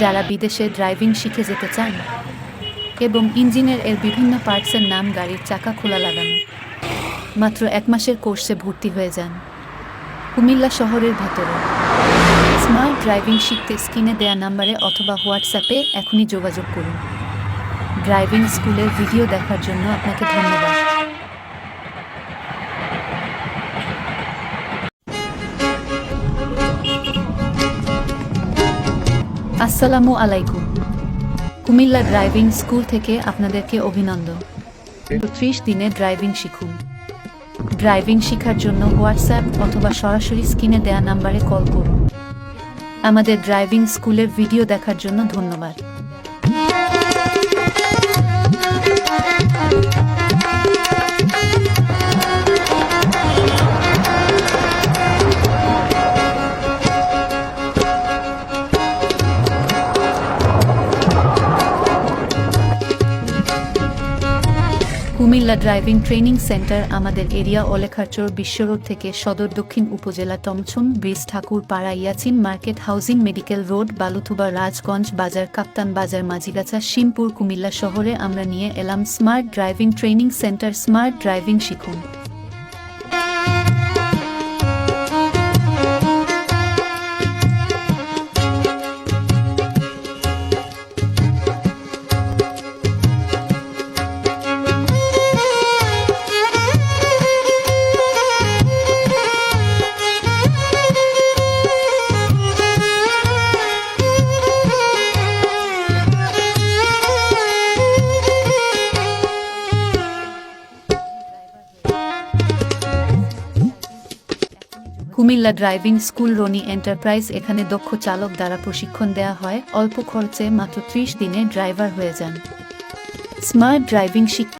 যারা বিদেশে ড্রাইভিং শিখে যেতে চান এবং ইঞ্জিনের এর বিভিন্ন পার্টসের নাম গাড়ির চাকা খোলা লাগানো, মাত্র এক মাসের কোর্সে ভর্তি হয়ে যান কুমিল্লা শহরের ভেতরে। স্মার্ট ড্রাইভিং শিখতে স্ক্রিনে দেয়া নাম্বারে অথবা হোয়াটসঅ্যাপে এখনই যোগাযোগ করুন। ড্রাইভিং স্কুলের ভিডিও দেখার জন্য আপনাকে ধন্যবাদ। আসসালামু আলাইকুম। কুমিল্লা ড্রাইভিং স্কুল থেকে আপনাদেরকে অভিনন্দন। ত্রিশ দিনে ড্রাইভিং শিখুন। ড্রাইভিং শেখার জন্য হোয়াটসঅ্যাপ অথবা সরাসরি স্ক্রিনে দেয়া নাম্বারে কল করুন। আমাদের ড্রাইভিং স্কুলের ভিডিও দেখার জন্য ধন্যবাদ। কুমিল্লা ড্রাইভিং ট্রেনিং সেন্টার আমাদের এরিয়া অলেখাচর বিশ্বরোড থেকে Sadar Dakshin upazila Tomsom, bridge Thakur Para Yachin market, housing medical road, Baluthuba Rajganj Bazar, Kaptan Bazar, Majhigachha, শিমপুর, Comilla শহরে আমরা নিয়ে এলাম smart driving training centre, smart driving শিখুন। Comilla driving school Rony enterprise এখানে দক্ষ চালক দ্বারা প্রশিক্ষণ দেওয়া হয়। অল্প খরচে মাত্র ত্রিশ দিনে ড্রাইভার হয়ে যান। স্মার্ট ড্রাইভিং শিখ